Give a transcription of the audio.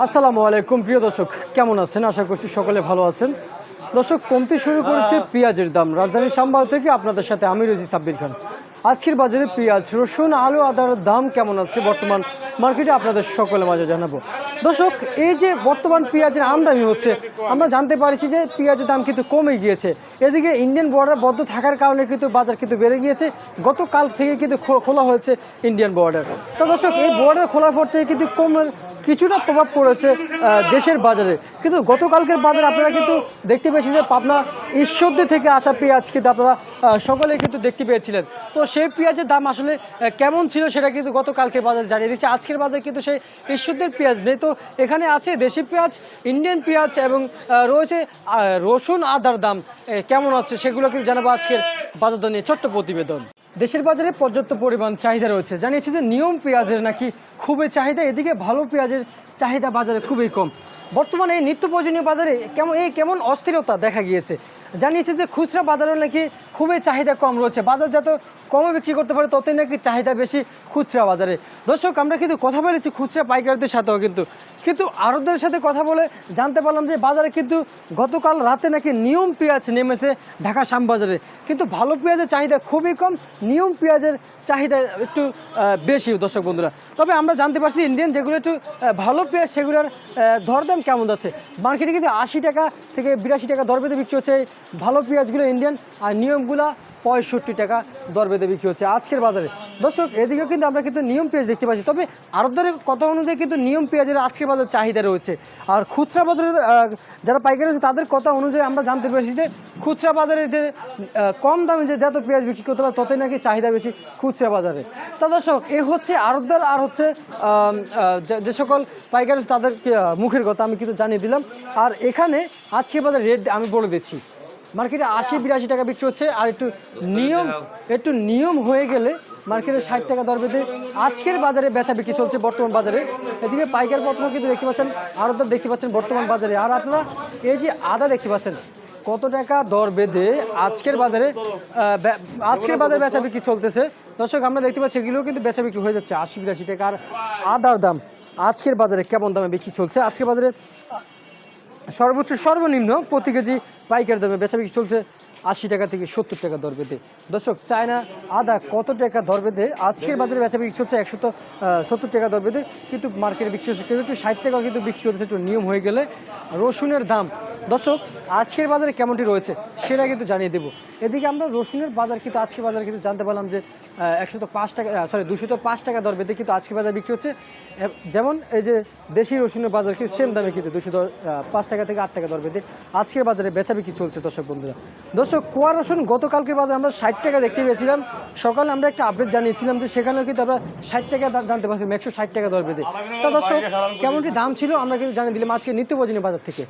আসসালামু আলাইকুম, প্রিয় দর্শক, কেমন আছেন? আশা করছি সকলে ভালো আছেন। দর্শক, কমতে শুরু করেছে পেঁয়াজের দাম। রাজধানীর সাম্বাল থেকে আপনাদের সাথে আমি রয়েছি সাব্বির খান। আজকের বাজারে পেঁয়াজ, রসুন, আলু, আদার দাম কেমন আছে বর্তমান মার্কেটে আপনাদের সকলে মাঝে জানাব। দর্শক, এই যে বর্তমান পেঁয়াজের আমদানি হচ্ছে, আমরা জানতে পারছি যে পেঁয়াজের দাম কিন্তু কমে গিয়েছে। এদিকে ইন্ডিয়ান বর্ডার বদ্ধ থাকার কারণে কিন্তু বাজার কিন্তু বেড়ে গিয়েছে। গতকাল থেকে কিন্তু খোলা হয়েছে ইন্ডিয়ান বর্ডার। তো দর্শক, এই বর্ডার খোলার পর থেকে কিন্তু কমের কিছুটা প্রভাব পড়েছে দেশের বাজারে। কিন্তু গতকালকের বাজারে আপনারা কিন্তু দেখতে পেয়েছেন যে পাবনা ঈশ্বরদী থেকে আসা পেঁয়াজ কিন্তু আপনারা আহ, সকলেই কিন্তু দেখতে পেয়েছিলেন। তো সেই পেঁয়াজের দাম আসলে কেমন ছিল সেটা কিন্তু গতকালকের বাজার জানিয়ে দিচ্ছে। আজকের বাজারে কিন্তু সেই ঈশ্বরদের পেঁয়াজ নেই। তো এখানে আছে দেশি পেঁয়াজ ইন্ডিয়ান পেঁয়াজ এবং রয়েছে রসুন আদার দাম কেমন আছে সেগুলো কিন্তু জানাব আজকের বাজার নিয়ে ছোট্ট প্রতিবেদন। দেশের বাজারে পর্যাপ্ত পরিমাণ চাহিদা রয়েছে। জানিয়েছে যে নিয়ম পেঁয়াজের নাকি খুবই চাহিদা, এদিকে ভালো পেঁয়াজের চাহিদা বাজারে খুবই কম। বর্তমানে এই নিত্য প্রয়োজনীয় বাজারে কেমন এই কেমন অস্থিরতা দেখা গিয়েছে? জানিয়েছে যে খুচরা বাজারে নাকি খুবই চাহিদা কম রয়েছে। বাজার যত কমে বিক্রি করতে পারে ততই নাকি চাহিদা বেশি খুচরা বাজারে। দর্শক, আমরা কিন্তু কথা বলেছি খুচরা পাইকারদের সাথেও কিন্তু। কিন্তু আড়তদের সাথে কথা বলে জানতে পারলাম যে বাজারে কিন্তু গতকাল রাতে নাকি নিয়ম পেঁয়াজ নেমেছে ঢাকা শ্যামবাজারে। কিন্তু ভালো পেঁয়াজের চাহিদা খুবই কম, নিয়ম পেঁয়াজের চাহিদা একটু বেশি দর্শক বন্ধুরা। তবে আমরা জানতে পারছি ইন্ডিয়ান যেগুলো একটু ভালো পেঁয়াজ সেগুলোর দরদাম কেমন যাচ্ছে। মার্কেটে কিন্তু আশি টাকা থেকে বিরাশি টাকা দর বেঁধে বিক্রি হচ্ছে ভালো পেঁয়াজগুলো ইন্ডিয়ান, আর নিয়মগুলা পঁয়ষট্টি টাকা দর বেঁধে বিক্রি হচ্ছে আজকের বাজারে। দর্শক, এদিকেও কিন্তু আমরা কিন্তু নিয়ম পেঁয়াজ দেখতে পাচ্ছি। তবে আরবদারের কথা অনুযায়ী কিন্তু নিয়ম পেঁয়াজের আজকের বাজার চাহিদা রয়েছে। আর খুচরা বাজারে যারা পাইকারি আছে তাদের কথা অনুযায়ী আমরা জানতে পেরেছি যে খুচরা বাজারে যে কম দামে যে যত পেঁয়াজ বিক্রি করতে পারে, ততই নাকি চাহিদা বেশি খুচরা বাজারে। তা দর্শক, এ হচ্ছে আরবদার, আর হচ্ছে যে সকল পাইকারি তাদের মুখের কথা আমি কিন্তু জানিয়ে দিলাম। আর এখানে আজকে বাজার রেট আমি বলে দিচ্ছি। মার্কেটে আশি বিরাশি টাকা বিক্রি হচ্ছে আর একটু নিয়ম একটু নিয়ম হয়ে গেলে মার্কেটে ষাট টাকা দর বেঁধে আজকের বাজারে বেচা বিক্রি চলছে বর্তমান বাজারে। এদিকে পাইকার পত্র কিন্তু দেখতে পাচ্ছেন আরও দেখতে পাচ্ছেন বর্তমান বাজারে। আর আপনারা এই যে আদা দেখতে পাচ্ছেন কত টাকা দর বেঁধে আজকের বাজারে আজকের বাজারে বেচা বিক্রি চলতেছে। দর্শক আমরা দেখতে পাচ্ছি এগুলোও কিন্তু বেচা বিক্রি হয়ে যাচ্ছে আশি বিরাশি টাকা। আর আদার দাম আজকের বাজারে কেমন দামে বিক্রি চলছে? আজকের বাজারে সর্বোচ্চ, সর্বনিম্ন প্রতি কেজি পাইকারি দামে বেচা বিক্রি চলছে আশি টাকা থেকে সত্তর টাকা দর বেঁধে। দর্শক, চায়না আদা কত টাকা দর বেঁধে? আজকের বাজারে বেচা বিক্রি চলছে একশো সত্তর টাকা দর বেঁধে। কিন্তু মার্কেটে বিক্রি হচ্ছে কিন্তু একটু ষাট টাকা কিন্তু বিক্রি হচ্ছে, একটু নিয়ম হয়ে গেলে। রসুনের দাম দর্শক, আজকের বাজারে কেমনটি রয়েছে সেটা কিন্তু জানিয়ে দেবো। এদিকে আমরা রসুনের বাজার কিন্তু আজকের বাজারে কিন্তু জানতে পারলাম যে একশো তো পাঁচ টাকা সরি দুশো তো পাঁচ টাকা দর বেঁধে কিন্তু আজকের বাজারে বিক্রি হচ্ছে। যেমন এই যে দেশি রসুনের বাজার কিন্তু সেম দামে কিন্তু দুশো পাঁচ টাকা থেকে আট টাকা দর বেঁধে আজকের বাজারে বেচা বিক্রি চলছে দর্শক বন্ধুরা। দর্শক, কুয়া রসুন গতকালকের বাজারে আমরা ষাট টাকা দেখতে পেয়েছিলাম। সকালে আমরা একটা আপডেট জানিয়েছিলাম যে সেখানেও কিন্তু আমরা ষাট টাকা জানতে পারছিলাম একশো ষাট টাকা দর বেঁধে। তা দর্শক, কেমনটি দাম ছিল আমরা কিন্তু জানিয়ে দিলাম আজকে নিত্য বাজার থেকে।